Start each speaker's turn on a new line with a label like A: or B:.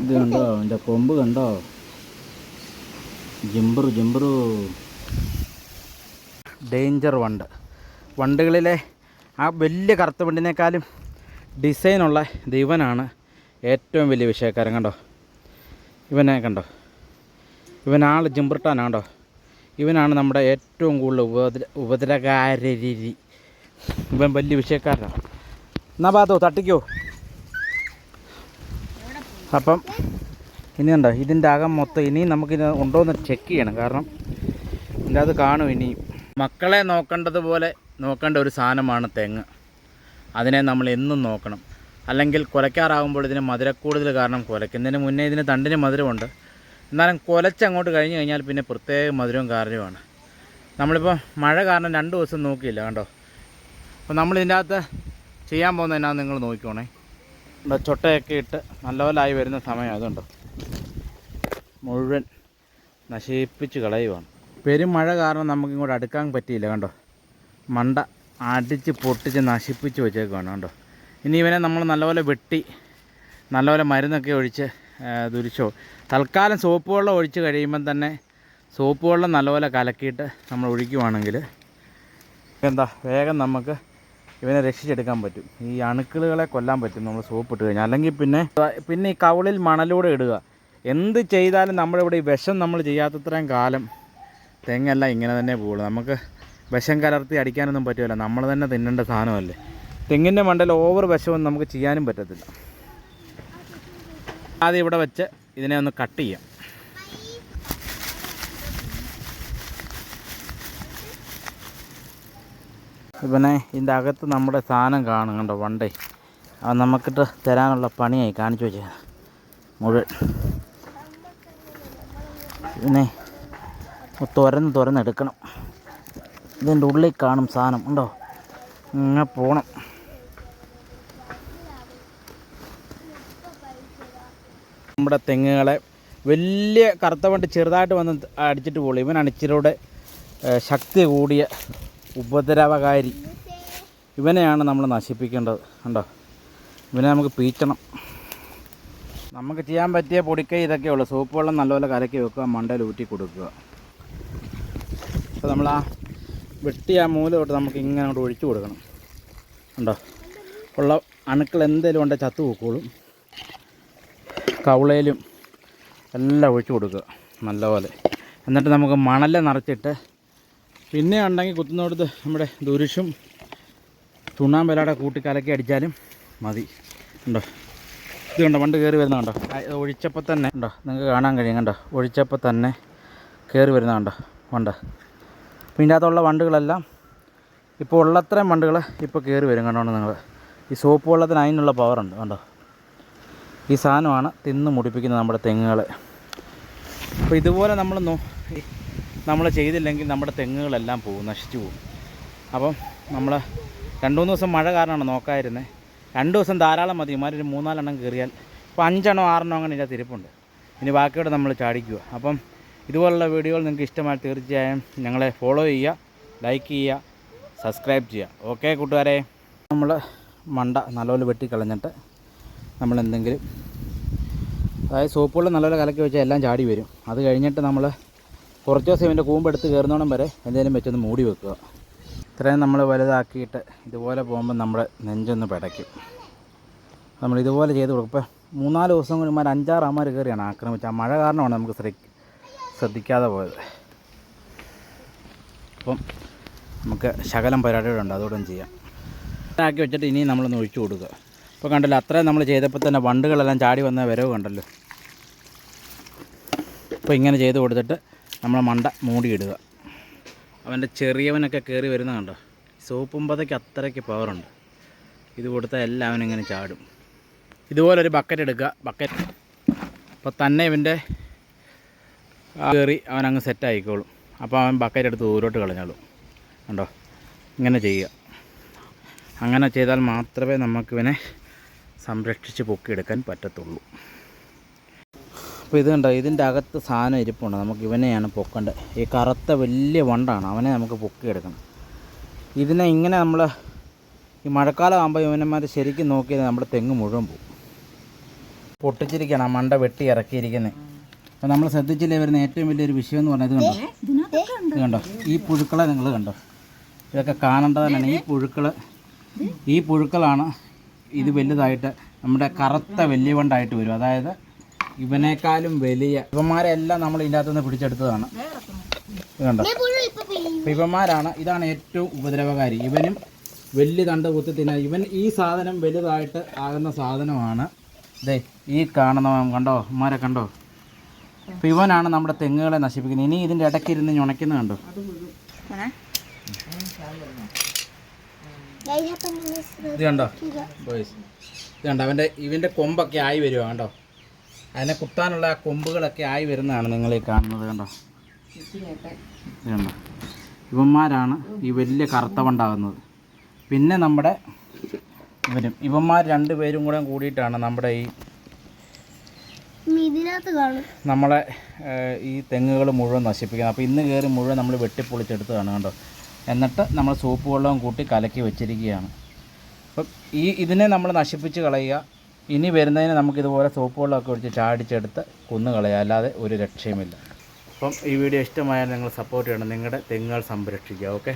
A: ഇത് കണ്ടോ എന്റെ കൊമ്പ് കണ്ടോ? ജിമ്പറു ജിമ്പറു. ഡേഞ്ചർ വണ്ട്. വണ്ടുകളിലെ ആ വലിയ കറുത്ത വണ്ടിനേക്കാളും ഡിസൈനുള്ള ദിവനാണ് ഏറ്റവും വലിയ വിഷയക്കാരൻ. കണ്ടോ? ഇവനെ കണ്ടോ? ഇവനാൾ ജിമ്പിർട്ടാനാണ്ടോ ഇവനാണ് നമ്മുടെ ഏറ്റവും കൂടുതൽ ഉപദ്ര ഉപദ്രകാരി ഇവൻ വലിയ വിഷയക്കാരനാണ്. എന്നാ പാത്തോ തട്ടിക്കോ. അപ്പം ഇനി ഉണ്ടോ ഇതിന്റെ അകം മൊത്തം ഇനിയും നമുക്കിത് ഉണ്ടോ എന്ന് ചെക്ക് ചെയ്യണം. കാരണം ഇതിന്റെ അത് കാണും ഇനിയും മക്കളെ നോക്കേണ്ടതുപോലെ നോക്കേണ്ട ഒരു സാധനമാണ് തെങ്ങ്. അതിനെ നമ്മൾ എന്നും നോക്കണം. അല്ലെങ്കിൽ കുലയ്ക്കാറാകുമ്പോൾ ഇതിന് മധുരക്കൂടുതൽ കാരണം കുലയ്ക്കുന്നതിന് മുന്നേ ഇതിന് തണ്ടിന് മധുരമുണ്ട്. എന്നാലും കുലച്ചങ്ങോട്ട് കഴിഞ്ഞ് കഴിഞ്ഞാൽ പിന്നെ പ്രത്യേക മധുരവും കാരണവുമാണ്. നമ്മളിപ്പോൾ മഴ കാരണം രണ്ട് ദിവസം നോക്കിയില്ല കണ്ടോ? അപ്പോൾ നമ്മളിതിന്റെ അകത്ത് ചെയ്യാൻ പോകുന്ന എന്നാ നിങ്ങൾ നോക്കിക്കോണേ. ഇവിടെ ചൊട്ടയൊക്കെ ഇട്ട് നല്ലപോലായി വരുന്ന സമയം അതുണ്ട്. മുഴുവൻ നശിപ്പിച്ച് കളയുവാണ്. പെരുമഴ കാരണം നമുക്ക് ഇങ്ങോട്ട് അടുക്കാൻ പറ്റിയില്ല കണ്ടോ? മണ്ട അടിച്ച് പൊട്ടിച്ച് നശിപ്പിച്ച് വെച്ചേക്കുവാണ് കണ്ടോ? ഇനി ഇവനെ നമ്മൾ നല്ലപോലെ വെട്ടി നല്ലപോലെ മരുന്നൊക്കെ ഒഴിച്ച് ദുരിച്ചോ. തൽക്കാലം സോപ്പ് വെള്ളം ഒഴിച്ച് കഴിയുമ്പം തന്നെ സോപ്പ് വെള്ളം നല്ലപോലെ കലക്കിയിട്ട് നമ്മൾ ഒഴിക്കുവാണെങ്കിൽ എന്താ വേഗം നമുക്ക് ഇവനെ രക്ഷിച്ചെടുക്കാൻ പറ്റും. ഈ അണുക്കളുകളെ കൊല്ലാൻ പറ്റും നമ്മൾ സോപ്പ് ഇട്ട് കഴിഞ്ഞാൽ അല്ലെങ്കിൽ പിന്നെ പിന്നെ ഈ കവളിൽ മണലൂടെ ഇടുക. എന്ത് ചെയ്താലും നമ്മളിവിടെ ഈ വിഷം നമ്മൾ ചെയ്യാത്തത്രയും കാലം തെങ്ങെല്ലാം ഇങ്ങനെ തന്നെ പോകുള്ളൂ നമുക്ക് വിഷം കലർത്തി അടിക്കാനൊന്നും പറ്റുമല്ല നമ്മൾ തന്നെ തിന്നേണ്ട സാധനമല്ലേ? തെങ്ങിന്റെ മണ്ടയിൽ ഓവർ വിഷമൊന്നും നമുക്ക് ചെയ്യാനും പറ്റത്തില്ല. ആദ്യം ഇവിടെ വെച്ച് ഇതിനെ ഒന്ന് കട്ട് ചെയ്യാം. ഇവനെ ഇതിന്റെ അകത്ത് നമ്മുടെ സാധനം കാണും കണ്ടോ വണ്ടേ. അത് നമുക്കിട്ട് തരാനുള്ള പണിയായി കാണിച്ചു വെച്ചാൽ മുഴുവൻ. ഇതിനെ തുരന്ന് തുരന്നെടുക്കണം ഇതിന്റെ ഉള്ളിൽ കാണും സാധനം ഉണ്ടോ ഇങ്ങനെ പോകണം നമ്മുടെ തെങ്ങുകളെ വലിയ കറുത്ത വണ്ടി ചെറുതായിട്ട് വന്ന് അടിച്ചിട്ട് പോകുള്ളൂ ഇവനാണ് ഇച്ചിരിയുടെ ശക്തി കൂടിയ ഉപദ്രവകാരി. ഇവനെയാണ് നമ്മൾ നശിപ്പിക്കേണ്ടത്. കണ്ടോ? ഇവനെ നമുക്ക് പീറ്റണം. നമുക്ക് ചെയ്യാൻ പറ്റിയ പൊടിക്കൈ ഇതൊക്കെ ഉള്ളു. സോപ്പ് വെള്ളം നല്ലപോലെ കലക്കി വെക്കുക മണ്ടയിൽ ഊറ്റി കൊടുക്കുക. അപ്പോൾ നമ്മൾ ആ വെട്ടി ആ മൂല തൊട്ട് നമുക്ക് ഇങ്ങനെ അങ്ങോട്ട് ഒഴിച്ചു കൊടുക്കണം. ഉണ്ടോ ഉള്ള അണുക്കൾ എന്തെങ്കിലും ഉണ്ടെങ്കിൽ ചത്തു പൊക്കോളും. കവളയിലും എല്ലാം ഒഴിച്ചു കൊടുക്കുക. നല്ലപോലെ. എന്നിട്ട് നമുക്ക് മണല നിറച്ചിട്ട് പിന്നെ ഉണ്ടെങ്കിൽ കുത്തുന്നോടത്ത് നമ്മുടെ ദുരുഷും ചുണ്ണാമ്പലയുടെ കൂട്ടി കലക്കി അടിച്ചാലും മതി. ഉണ്ടോ? ഇത് കണ്ടോ? പണ്ട് കയറി വരുന്ന കണ്ടോ? ഒഴിച്ചപ്പോൾ തന്നെ ഉണ്ടോ നിങ്ങൾക്ക് കാണാൻ കഴിയും കണ്ടോ? ഒഴിച്ചപ്പോൾ തന്നെ കയറി വരുന്ന കണ്ടോ? വണ്ട്. അപ്പോൾ ഇതിന്റെ അകത്തുള്ള വണ്ടുകളെല്ലാം ഇപ്പോൾ ഉള്ളത്രയും വണ്ടുകൾ ഇപ്പോൾ കയറി വരും കണ്ടോ നിങ്ങൾ? ഈ സോപ്പ് വെള്ളത്തിന് അതിനുള്ള പവറുണ്ട് കണ്ടോ? ഈ സാധനമാണ് തിന്ന് മുടിപ്പിക്കുന്നത് നമ്മുടെ തെങ്ങുകൾ അപ്പോൾ ഇതുപോലെ നമ്മൾ നോ നമ്മൾ ചെയ്തില്ലെങ്കിൽ നമ്മുടെ തെങ്ങുകളെല്ലാം പോകും നശിച്ചു പോകും. അപ്പം നമ്മൾ രണ്ട് മൂന്ന് ദിവസം മഴ കാരണമാണ് നോക്കാതിരുന്നത് രണ്ട് ദിവസം ധാരാളം മതി. ഇമാരൊരു മൂന്നാലെണ്ണം കയറിയാൽ ഇപ്പോൾ അഞ്ചെണ്ണോ ആറെണ്ണോ അങ്ങനെ ഇതിനകത്ത് തിരിപ്പുണ്ട്. ഇനി ബാക്കിയോടെ നമ്മൾ ചാടിക്കുക. അപ്പം ഇതുപോലുള്ള വീഡിയോകൾ നിങ്ങൾക്ക് ഇഷ്ടമായി തീർച്ചയായും ഞങ്ങളെ ഫോളോ ചെയ്യുക ലൈക്ക് ചെയ്യുക സബ്സ്ക്രൈബ് ചെയ്യുക. ഓക്കെ കൂട്ടുകാരെ? നമ്മൾ മണ്ട നല്ലപോലെ വെട്ടിക്കളഞ്ഞിട്ട് നമ്മൾ എന്തെങ്കിലും അതായത് സോപ്പുകൾ നല്ലപോലെ കലക്കി വെച്ചാൽ എല്ലാം ചാടി വരും. അത് കഴിഞ്ഞിട്ട് നമ്മൾ കുറച്ച് ദിവസം ഇവന്റെ കൂമ്പെടുത്ത് കയറുന്നോണം വരെ എന്തെങ്കിലും വെച്ചൊന്ന് മൂടി വെക്കുക. ഇത്രയും നമ്മൾ വലുതാക്കിയിട്ട് ഇതുപോലെ പോകുമ്പോൾ നമ്മുടെ നെഞ്ചൊന്ന് പിടയ്ക്കും. നമ്മൾ ഇതുപോലെ ചെയ്ത് കൊടുക്കും. ഇപ്പോൾ മൂന്നാൽ ദിവസം കൊണ്ട് ഇമാർ അഞ്ചാറ് അമ്മമാർ കയറിയാണ് ആക്രമിച്ചത് ആ മഴ കാരണമാണ് നമുക്ക് ശ്രദ്ധ ശ്രദ്ധിക്കാതെ പോയത്. അപ്പം നമുക്ക് ശകലം പരിപാടികളുണ്ട്. അതോടൊന്നും ചെയ്യാം. ആക്കി വെച്ചിട്ട് ഇനിയും നമ്മളൊന്ന് ഒഴിച്ചു കൊടുക്കുക. ഇപ്പോൾ കണ്ടല്ലോ അത്രയും നമ്മൾ ചെയ്തപ്പോൾ തന്നെ വണ്ടുകളെല്ലാം ചാടി വന്ന വരവ് കണ്ടല്ലോ. അപ്പോൾ ഇങ്ങനെ ചെയ്ത് കൊടുത്തിട്ട് നമ്മൾ മണ്ട മൂടിയിടുക. അവന്റെ ചെറിയവനൊക്കെ കയറി വരുന്ന കണ്ടോ? സോപ്പും പതയ്ക്ക് അത്രയ്ക്ക് പവറുണ്ട് ഇത് കൊടുത്താൽ എല്ലാം അവനിങ്ങനെ ചാടും. ഇതുപോലൊരു ബക്കറ്റ് എടുക്കുക. ബക്കറ്റ് അപ്പോൾ തന്നെ ഇവന്റെ കയറി അവൻ അങ്ങ് സെറ്റ് ആയിക്കോളും. അപ്പോൾ അവൻ ബക്കറ്റ് എടുത്ത് ദൂരോട്ട് കളഞ്ഞോളും. കണ്ടോ? ഇങ്ങനെ ചെയ്യുക. അങ്ങനെ ചെയ്താൽ മാത്രമേ നമുക്കിവനെ സംരക്ഷിച്ച് പൊക്കിയെടുക്കാൻ പറ്റത്തുള്ളൂ. അപ്പോൾ ഇത് കണ്ടോ? ഇതിന്റെ അകത്ത് സാധനം ഇരിപ്പുണ്ട്. നമുക്ക് ഇവനെയാണ് പൊക്കേണ്ടത്. ഈ കറുത്ത വലിയ വണ്ടാണ്. അവനെ നമുക്ക് പൊക്കിയെടുക്കണം. ഇതിനെ ഇങ്ങനെ നമ്മൾ ഈ മഴക്കാലം ആകുമ്പോൾ ഇവനന്മാർ ശരിക്കും നോക്കിയത് നമ്മുടെ തെങ്ങ് മുഴുവൻ പോകും. പൊട്ടിച്ചിരിക്കുകയാണ് ആ മണ്ട വെട്ടി ഇറക്കിയിരിക്കുന്നത് അപ്പോൾ നമ്മൾ ശ്രദ്ധിച്ചില്ലേ? വരുന്ന ഏറ്റവും വലിയൊരു വിഷയം എന്ന് പറഞ്ഞത് കണ്ടോ? ഇത് കണ്ടോ? ഈ പുഴുക്കളെ നിങ്ങൾ കണ്ടോ? ഇതൊക്കെ കാണേണ്ടതാണ് ഈ പുഴുക്കൾ ഈ പുഴുക്കളാണ് ഇത് വലുതായിട്ട് നമ്മുടെ കറുത്ത വലിയ വണ്ടായിട്ട് വരും. അതായത് ഇവനേക്കാളും വലിയ ഇവന്മാരെല്ലാം നമ്മൾ ഇതിന്റെ അകത്തുനിന്ന് പിടിച്ചെടുത്തതാണ് കണ്ടോ? ഇവന്മാരാണ്. ഇതാണ് ഏറ്റവും ഉപദ്രവകാരി. ഇവനും വലിയ തണ്ട് കുത്തി ഇവൻ ഈ സാധനം വലുതായിട്ട് ആകുന്ന സാധനമാണ്. ദേ ഈ കാണുന്ന കണ്ടോ? ഇവന്മാരെ കണ്ടോ? അപ്പം ഇവനാണ് നമ്മുടെ തെങ്ങുകളെ നശിപ്പിക്കുന്നത്. ഇനി ഇതിന്റെ ഇടയ്ക്ക് ഇരുന്ന് ഞുണയ്ക്കുന്നത് കണ്ടോ? ഇത് കണ്ടോ? ഇത് കണ്ടോ? അവന്റെ ഇവന്റെ കൊമ്പൊക്കെ ആയി വരുവാ കണ്ടോ? അതിനെ കുത്താനുള്ള ആ കൊമ്പുകളൊക്കെ ആയി വരുന്നതാണ് നിങ്ങൾ ഈ കാണുന്നത് കണ്ടോ? കണ്ടോ? ഇവന്മാരാണ് ഈ വലിയ കറുത്തവണ്ടാകുന്നത്. പിന്നെ നമ്മുടെ ഇവരും. ഇവന്മാർ രണ്ടുപേരും കൂടെ കൂടിയിട്ടാണ് നമ്മുടെ ഈ നമ്മളെ ഈ തെങ്ങുകൾ മുഴുവൻ നശിപ്പിക്കുന്നത്. അപ്പോൾ ഇന്ന് കയറി മുഴുവൻ നമ്മൾ വെട്ടിപ്പൊളിച്ചെടുത്തതാണ് കണ്ടോ? എന്നിട്ട് നമ്മൾ സോപ്പ് വെള്ളവും കൂട്ടി കലക്കി വെച്ചിരിക്കുകയാണ്. അപ്പം ഈ ഇതിനെ നമ്മൾ നശിപ്പിച്ച് കളയുക. ഇനി വരുന്നതിന് നമുക്കിതുപോലെ സോപ്പ് വെള്ളമൊക്കെ ഒഴിച്ച് ചാടിച്ചെടുത്ത് കുന്നു കളയുക അല്ലാതെ ഒരു രക്ഷയുമില്ല. അപ്പം ഈ വീഡിയോ ഇഷ്ടമായാൽ നിങ്ങൾ സപ്പോർട്ട് ചെയ്യണം. നിങ്ങളുടെ തെങ്ങുകൾ സംരക്ഷിക്കുക. ഓക്കെ